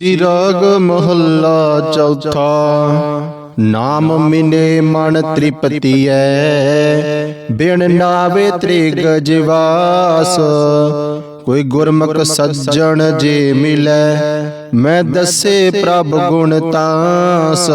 ਤੀ ਰਾਗ ਮਹੱਲਾ ਚੌਥਾ, ਨਾਮ ਮਿਨੇ ਮਨ ਤ੍ਰਿਪਤੀ ਤ੍ਰਿਪਤੀਐ, ਬਿਨ ਨਾਵੇ ਤ੍ਰਿਗ ਜਿਵਾਸ ਕੋਈ ਗੁਰਮੁਖ ਸੱਜਣ ਜੇ ਮਿਲੈ, ਮੈਂ ਦੱਸੇ ਪ੍ਰਭ ਗੁਣ ਤਾਸ।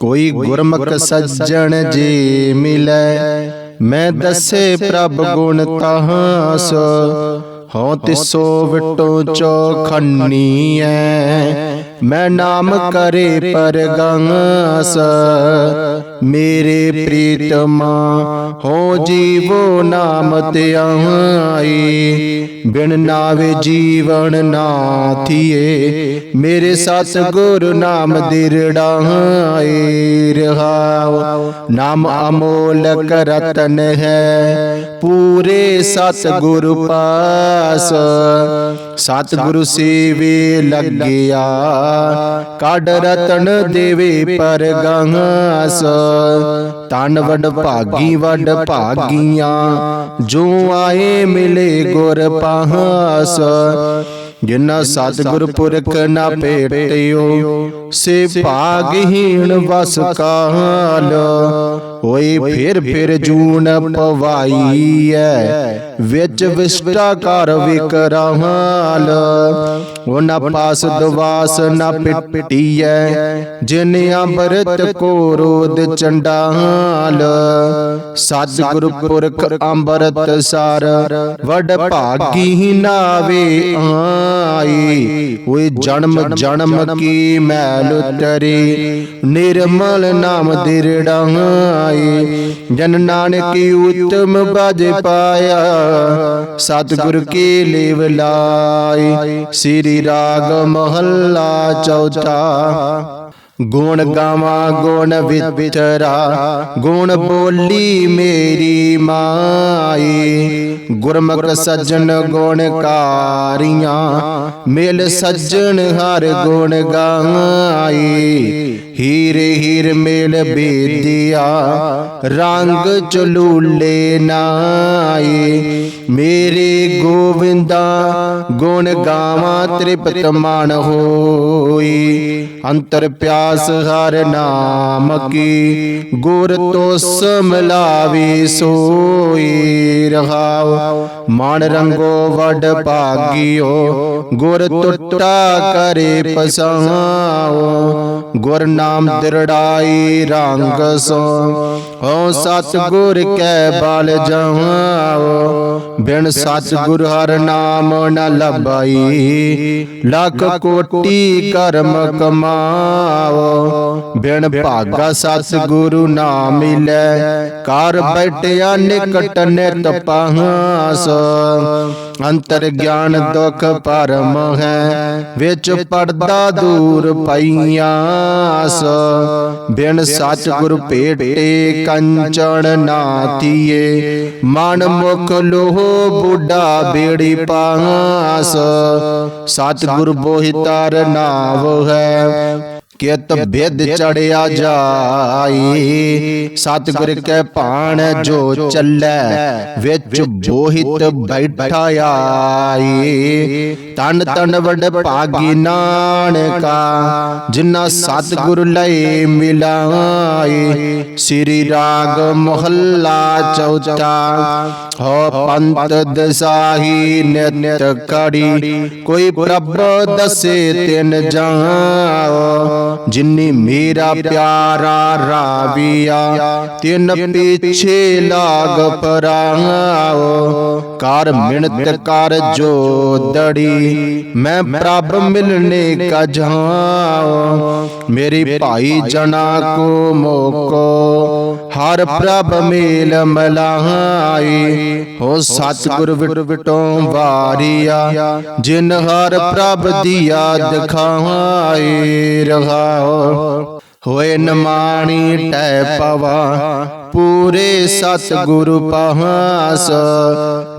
ਕੋਈ ਗੁਰਮੁਖ ਸੱਜਣ ਜੇ ਮਿਲੈ, ਮੈਂ ਦੱਸੇ ਪ੍ਰਭ ਗੁਣ ਤਾਸ। ਹਉ ਤਿਸੋ ਵਿਟੋ ਚੋਖੰਨੀ ਐ। ਮੈਂ ਨਾਮ ਕਰੇ ਪਰਗੰਸ, ਮੇਰੇ ਪ੍ਰੀਤਮਾ, ਹੋ ਜੀਵੋ ਨਾਮ ਤੇ ਆਈ। ਬਿਨ ਨਾਵੇ ਜੀਵਨ ਨਾ ਥੀਏ, ਮੇਰੇ ਸਤ ਗੁਰ ਨਾਮ ਦਿਰੜਾਏ ਰਹਾਉ, ਨਾਮ ਅਮੋਲਕ ਰਤਨ ਹੈ, ਪੂਰੇ ਸਤ ਗੁਰ ਪਾਸ। ਸਤ ਸੇਵੇ ਲੱਗਿਆ। ਕੱਢ ਰਤਨ ਦੇਵੇ ਪਰਗੰਸ। ਤਨ ਵਡ ਭਾਗੀ ਵਡ ਭਾਗੀਆਂ। ਜੋ ਆਏ ਮਿਲੇ ਗੁਰ ਪਾਸ ਜਿਨਾ ਸਤਿਗੁਰ ਪੁਰਖ ਨਾ ਭੇਟਿਓ, ਸੇ ਭਾਗਹੀਣ ਵਸ ਕਾਲ। ਹੋਈ ਫਿਰ ਫਿਰ ਜੂਨ ਪਵਾਈ ਐ। ਵਿੱਚ ਵਿਸ਼ਟਾ ਕਰ ਉਹਨਾਂ ਪਾਸ ਦਵਾਸ ਨਾ ਪਿੱਟੀਐ ਜਿਨ ਅੰਮ੍ਰਿਤ ਕੋ ਰੋਦ ਚੰਡਾਲ। ਸਤਿਗੁਰ ਪੁਰਖ ਅੰਮ੍ਰਿਤ ਸਾਰ ਵਡ ਭਾਗੀ ਨਾਵੇ। ਆਈ। ਓਏ ਜਨਮ ਜਨਮ ਕੀ ਮੈਲ ਉਤਰੀ। ਨਿਰਮਲ ਨਾਮ ਦਿਰੜਾਈ ਜਨ ਨਾਨਕ ਉਤਮ ਬਾਜ ਪਾਇਆ। ਸਤਿਗੁਰ ਕੀ ਲੇਵ ਲਾਈ ਸ੍ਰੀ ਰਾਗ ਮਹੱਲਾ ਚੌਥਾ। ਗੁਣ ਗਾਵਾਂ, ਗੁਣ ਵਿਚਰਾ ਗੁਣ ਬੋਲੀ ਮੇਰੀ ਮਾਈ। ਗੁਰਮੁਖ ਸੱਜਣ ਗੁਣਕਾਰੀਆਂ ਮਿਲ ਸੱਜਣ ਹਰ ਗੁਣ ਗਾਈ। ਹੀਰੇ ਹੀਰ ਮੇਲ ਬੇਦਿਆ, ਰੰਗ ਚਲੂਲੇ ਨਾਈ ਮੇਰੇ ਗੋਵਿੰਦਾ, ਗੁਣ ਗਾਵਾਂ ਤ੍ਰਿਪਤ ਮਨ ਹੋਈ ਅੰਤਰ ਪਿਆਸ ਹਰ ਨਾਮ ਕੀ, ਗੁਰ ਤੋ ਸਮਲਾਵੇ ਸੋਈ ਰਹਾਉ ਮਨ ਰੰਗੋ ਵਡ ਭਾਗਿਓ, ਗੁਰ ਟੁੱਟਾ ਕਰੇ ਪਸਾਉ ਗੁਰ ਨਾਮ ਦਿਰੜਾਈ ਰੰਗ ਸੋ, ਹਉ ਸਤ ਗੁਰ ਕੈ ਬਲ ਜਹਾਉ ਬਿਨ ਸਤ ਗੁਰ ਹਰ ਨਾਮ ਨ ਲਬਾਈ ਲੱਖ ਕੋਟੀ ਕਰਮ ਕਮਾਵੋ ਬਿਨ ਭਾਗਾ ਸਤ ਗੁਰੂ ਨਾ ਮਿਲੈ। ਕਰ ਬੈਠਿਆ ਨਿਕਟ ਨਿਤ ਪਾਸ ਅੰਤਰ ਗਿਆਨ ਦੁਖ ਪਰਮ ਹੈ, ਵਿੱਚ ਪਰਦਾ ਦੂਰ ਪਈਆਸ ਬਿਨ ਸਚ ਗੁਰ ਭੇਟੇ ਕੰਚਣ ਨਾਤੀਏ ਮਨ ਮੁਖ ਲੋਹ ਬੁੱਢਾ ਬੇੜੀ ਪਾਸ ਸਤ ਗੁਰ ਬੋਹਿਤਾਰ ਨਾਵ ਹੈ ਕਿਤ ਬਿਦ ਚੜਿਆ ਜਾਈ। ਸਤਿਗੁਰ ਕੈ ਭਾਣ ਜੋ ਚੱਲੈ, ਵਿੱਚ ਬੋਹਿਤ ਬੈਠਾ ਆਈ। ਤਨ ਤਨ ਵਡ ਭਾਗੀ ਨਾਨਕਾ ਜਿਨਾ ਸਤਿਗੁਰ ਲਈ ਮਿਲਾਈ। ਸ੍ਰੀ ਰਾਗ ਮਹੱਲਾ ਚੌਥਾ, ਹੋ ਪੰਤ ਦਸਾਹੀ ਨਿਤ ਕੜੀ ਕੋਈ ਪ੍ਰਭ ਦਸੇ ਤਿਨ ਜਾਓ। ਜਿਨੀ ਮੇਰਾ ਪਿਆਰਾ ਰਾਵੀਆ ਤਿਨ ਪਿਛੇ ਲਾਗ ਪਰਾਓ ਕਰ ਮਿਣਤ ਕਰ ਜੋ ਦੜੀ। ਮੈਂ ਪ੍ਰਭ ਮਿਲਨੇ ਕਾ ਜਾਓ ਮੇਰੀ ਭਾਈ ਜਨਾ ਕੋ ਮੋਕੋ। ਹਰ ਪ੍ਰਭ ਮੇਲ ਮਲਾਈ। ਹੋ ਸਤਿਗੁਰ ਵਿਟ ਵਿਟੋਂ ਵਾਰੀਆ। ਜਿਨ ਹਰ ਪ੍ਰਭ ਦੀਆ ਦਿਖਾਈ। ਰਹਾਓ। ਹੋਏ ਨਮਾਣੀ ਟੈ ਪਵਾ, ਪੂਰੇ ਸਤ ਗੁਰੂ ਪਹਾਸ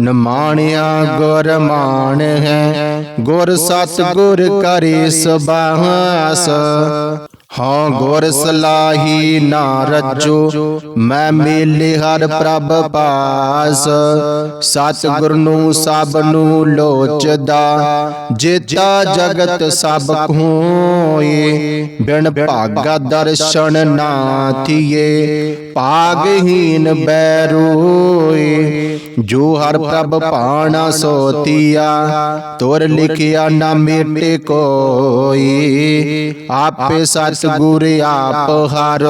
ਨਮਾਣਿਆ ਗੁਰ ਮਾਨ ਹੈ, ਗੁਰ ਸਤ ਗੁਰ ਕਰੇ ਸਬਾਸ ਹਾਂ, ਗੁਰ ਸਲਾਹੀ ਨਾ ਰਜੋ, ਮੈਂ ਮੇਲੇ ਹਰ ਪ੍ਰਭ ਪਾਸ। ਸਤ ਗੁਰ ਨੂੰ ਸਭ ਨੂੰ ਲੋਚਦਾ, ਜੇਤਾ ਜਗਤ ਸਭ ਕੋਏ ਬਿਨ ਭਾਗਾ ਦਰਸ਼ਨ ਨਾ ਥੀਏ, ਭਾਗਹੀਨ ਬੈਰੋਏ ਜੋ ਹਰ ਪ੍ਰਭ ਪਾਣਾ ਸੋਤੀਆ ਤੁਰ ਲਿਖਿਆ ਨਾ ਮੇਟੇ ਕੋਈ। ਆਪੇ ਸਤਿਗੁਰ ਆਪ ਹਰ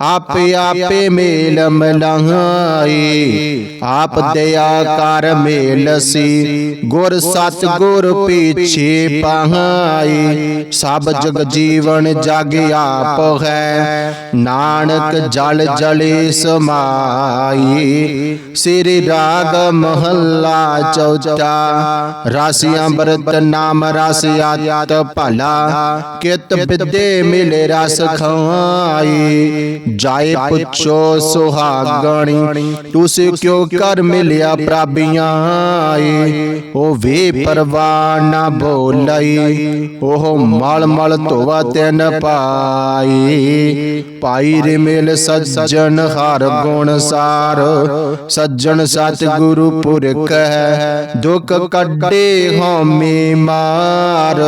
ਆਪੇ ਆਪੇ ਮੇਲ ਮਲਾਈ ਆਪ ਦਇਆ ਕਰ ਮੇਲਸੀ ਗੁਰ ਸਤਿਗੁਰ ਪੀਛੇ ਪਾਈ ਸਭ ਜਗ ਜੀਵਨ ਜਗ ਆਪ ਹੈ। ਨਾਨਕ ਜਲ ਜਲੇ ਸਮਾਈ। ਸ੍ਰੀ ਰਾਗ ਮਹੱਲਾ ਚੌਥਾ ਰਸ ਅੰਮ੍ਰਿਤ ਨਾਮ ਰਸ ਆਤ ਭਲਾ ਕਿਤ ਬਿਦੇ ਮਿਲੇ ਰਸ ਖਾਈ ਜਾਏ ਪੁੱਛੋ ਸੁਹਾਗਣੀ ਤੁਸੀਂ ਕਿਉ ਕਰ ਮਿਲਿਆ ਪ੍ਰਾਬੀਆਂ ਆਈ ਉਹ ਵੇ ਪਰਵਾਹ ਨਾ ਬੋਲਈ ਉਹ ਮਲ ਮਲ ਧੋਵਾ ਤਿਨ ਪਾਈ ਪਾਈ ਰੇ ਮੇਲ ਸੱਜਣ ਹਰ ਗੁਣ ਸਾਰ ਸੱਜਣ ਗੁਰੂ ਪੁਰਖ ਹੈ ਦੁਖ ਕੱਢੇ ਹਉਮੈ ਮਾਰ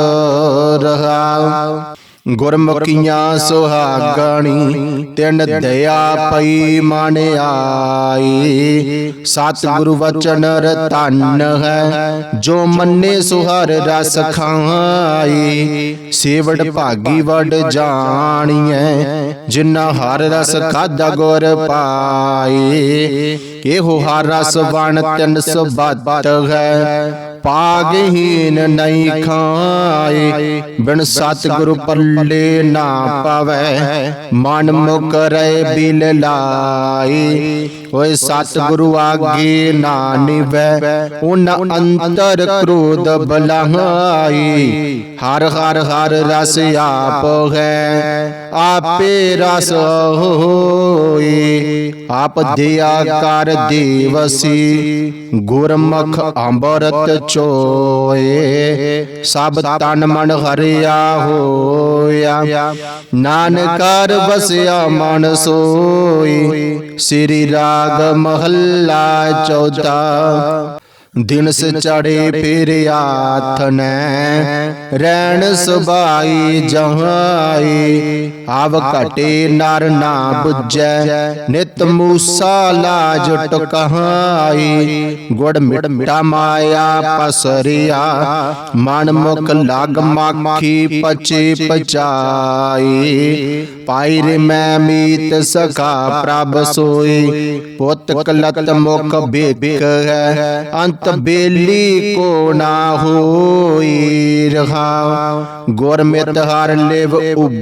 ਰਹਾ ਗੁਰਮੁਖੀਆਂ ਸੁਹਾਗਣੀ ਤਿੰਨ ਦਇਆ ਪਈ ਮਨ ਆਈ ਸਤ ਗੁਰੂ ਵਚਨ ਰਤਨ ਹੈ ਜੋ ਮੰਨੇ ਸੁਹਰ ਰਸ ਖਾਈ। ਸੇਵੜ ਭਾਗੀ ਵਡ ਜਾਣੀਐ ਜਿਨ੍ਹਾਂ ਹਰ ਰਸ ਖਾਦਾ ਗੁਰ ਪਾਈ। ਇਹੋ ਹਰ ਰਸ ਵਣ ਤਿੰਨ ਸਬਤ ਹੈ। ਪਾਗਹੀਨ ਨਹੀਂ ਖਾਏ। ਬਿਨ ਸਤਿਗੁਰੂ ਪੱਲੇ ਨਾ ਪਾਵੈ। ਮਨ ਮੁਕ ਰਹਿ ਬਿਲ ਲਾਈ ਓਏ ਸਤਿਗੁਰੂ ਆਗੇ ਨਾ ਨਿਵੈ। ਉਨ ਅੰਤਰ ਕ੍ਰੋਧ ਬਲਾਈ ਹਰ ਹਰ ਹਰ ਰਸ ਆਪ ਹੈ। ਆਪੇ ਰਸ ਹੋਈ। ਆਪ ਦਿਆ ਕਰ ਦੇਵਸੀ। ਗੁਰਮੁਖ ਅੰਬਰਤ ਚੋਏ। ਸਭ ਤਨ ਮਨ ਹਰਿਆ ਹੋਇਆ। ਨਾਨਕਾਰ ਵਸਿਆ ਮਨ ਸੋਈ। ਸ੍ਰੀ ਰਾਗ ਮਹੱਲਾ ਚੌਥਾ ਦਿਨ ਸ ਚੜੇ ਫਿਰ ਆਥਨੈ ਰਹਿਣ ਸੁਭਾਈ ਜਹਾਈ ਆਵ ਘਟੇ ਨਰ ਨਾ 부ਜੈ ਨਿਤ ਮੂਸਾ ਲਾਜ ਟਕਹਾਈ ਗੁੜ ਮਿਟਾ ਮਾਇਆ ਪਸਰਿਆ। ਮਨ ਮੁਖ ਲਗ ਮਾਖੀ ਪਚੇ ਪਚਾਈ। ਪਾਈ ਰੇ ਮੈਂ ਮੀਤ ਸਖਾ ਪ੍ਰਭ ਸੋਈ। ਪੁੱਤ ਕਲਤ ਮੁਖ ਬੇਕ ਹੈ। ਅੰਤ ਬੇਲੀ ਕੋ ਨਾ ਹੋਈ ਰਹਾ। ਗੁਰਮਿਤ ਹਰ ਲਿਵ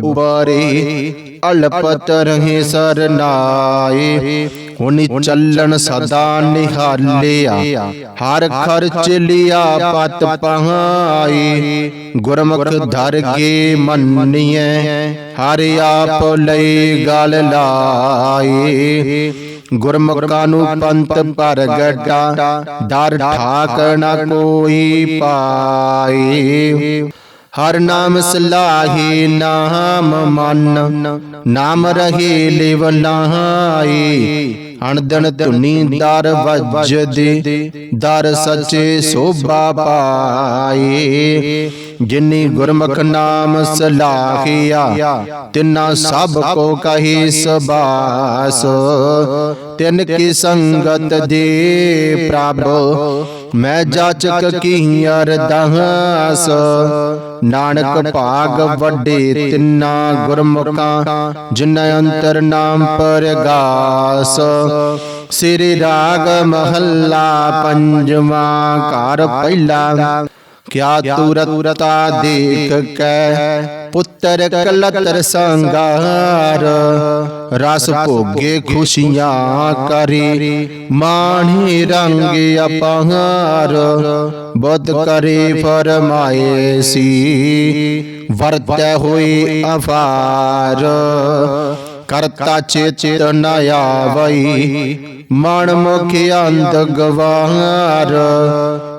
ਉਬਰੇ ਅਲਪਤ ਰਹੇ ਸਰਨਾਏ। ਹੁਨੀ ਚੱਲਣ ਸਦਾ ਨਿਹਾਲਿਆ। ਹਰ ਖਰਚ ਲਿਆ ਪਤ ਪਹਾਈ ਗੁਰਮੁਖ ਧਰ ਕੇ ਮੰਨੀਐ। ਹਰ ਆਪ ਲਈ ਗਲ ਲਾਈ ਗੁਰਮੁਖਾਂ ਨੂੰ ਪੰਥ ਪ੍ਰਗਟਾ, ਦਰ ਠਾਕ ਨ ਕੋਈ ਪਾਈ। ਹਰ ਨਾਮ ਸਲਾਹੀ ਨਾਮ ਮਨ, ਨਾਮ ਰਹੇ ਲਿਵ ਲਾਈ ਅਣਦਣ ਧੁਨੀ ਦਰ ਵੱਜਦੇ ਦਰ ਸੱਚੇ ਸੋਭਾ ਪਾਏ। ਜਿਨੀ ਗੁਰਮੁਖ ਨਾਮ ਸਲਾਹਿਆ ਤਿਨਾ ਸਭ ਕੋ ਕਹੀ ਸਬਾਸ। ਤਿਨ ਕੀ ਸੰਗਤ ਦੇ ਪ੍ਰਭ। ਮੈਂ ਜਾਚਕ ਕੀ ਅਰਦਾਸ ਨਾਨਕ ਭਾਗ ਵੱਡੇ ਤਿੰਨਾ ਗੁਰਮੁਖਾਂ ਜਿਨ ਅੰਤਰ ਨਾਮ ਪਰਗਾਸ। ਸ੍ਰੀ ਰਾਗ ਮਹੱਲਾ ਪੰਜਵਾਂ ਘਰ ਪਹਿਲਾ। ਕਿਆ ਤੁਰਤਾ ਦੇਖ ਕੈ ਪੁੱਤਰ ਕਲਤਰ ਸੰਗਾਰ ਰਸ ਭੋਗੇ ਖੁਸ਼ੀਆਂ ਕਰੇ, ਮਾਣੀ ਰੰਗ ਅਪਹਾਰ। ਬੁੱਧ ਕਰੇ ਫਰਮਾਏ ਸੀ, ਵਰਤੈ ਹੋਏ ਅਫਾਰ। ਕਰਤਾ ਚੇਤ ਨ ਆਵਈ, ਮਨ ਮੁਖ ਅੰਧ ਗਵਾਰ।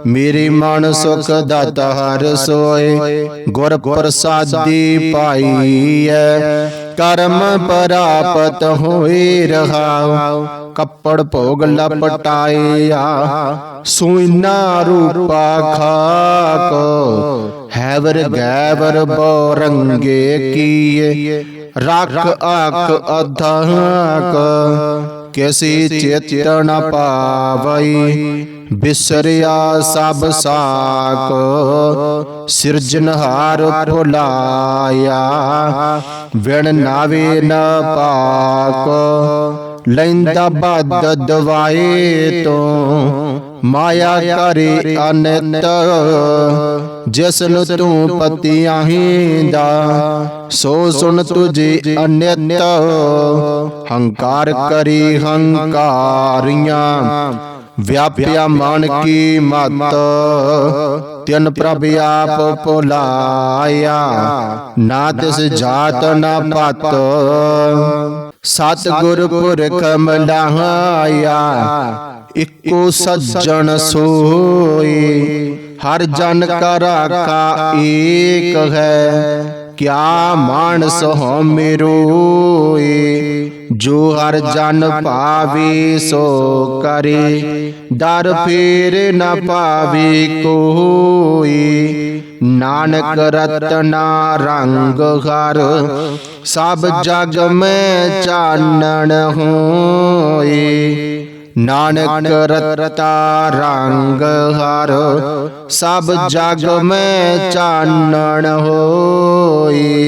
ਮੇਰੀ ਮਨ ਸੁਖ ਦਾਤਾ ਹਰ ਸੋਏ, ਗੁਰ ਪ੍ਰਸਾਦੀ ਪਾਈਐ ਕਰਮ ਪਰਾਪਤ ਹੋਏ ਰਹਾਉ, ਕੱਪੜ ਭੋਗ ਲਪਟਾਇਆ ਸੁਇਨਾ ਰੂਪਾ ਖਾਕ। ਹੈਵਰ ਗੈਵਰ ਬੋਰੰਗੇ ਕੀਏ, ਰੱਖ ਆਖ ਅਧਾਕ। ਕਿਸੀ ਚਿਤ ਪਾਵਈ ਬਿਸਰਿਆ ਸਭ ਸਾਕ ਸਿਰਜਨਹਾਰ ਭੁਲਾਇਆ। ਵਿਣ ਨਾਵੇ ਨ ਪਾਕ, ਲੈਂਦਾ ਬਦ ਦਵਾਏ ਤੋਂ। ਮਾਇਆ ਕਰੇ ਅਨਿਤ, ਜਿਸ ਤੂੰ ਪਤੀਆਂ ਹੀਂਦਾ ਸੋ ਸੁਣ ਤੁਝੇ ਅਨਿਤ। ਹੰਕਾਰ ਕਰੀ ਹੰਕਾਰੀਆਂ ਵਿਆਪਿਆ ਮਨ ਕੀ ਮਤ? ਤਿਨ ਪ੍ਰਭ ਆਪ ਭੁਲਾਇਆ, ਨਾ ਤਿਸ ਜਾਤ ਨਾ ਪਤ। ਸਤ ਗੁਰ ਪੁਰਖ ਮਲਾਇਆ ਇੱਕੋ ਸੱਜਣ ਸੋਈ। ਹਰ ਜਨ ਕਰ ਰਾਖਾ ਏਕ ਹੈ, ਕਿਆ ਮਾਨਸ ਹੋ ਮੇਰੋਏ ਜੋ ਹਰ ਜਨ ਭਾਵੇ ਸੋ ਕਰੇ। ਦਰ ਫੇਰ ਨ ਪਾਵੇ ਕੋਈ। ਨਾਨਕ ਰਤਨਾ ਰੰਗ ਹਰ। ਸਭ ਜਗ ਮੈਂ ਚਾਨਣ ਹੋਏ। ਨਾਨਕ ਰਤਾ ਰੰਗ ਹਰ। ਸਭ ਜਗ ਮੈਂ ਚਾਨਣ ਹੋਈ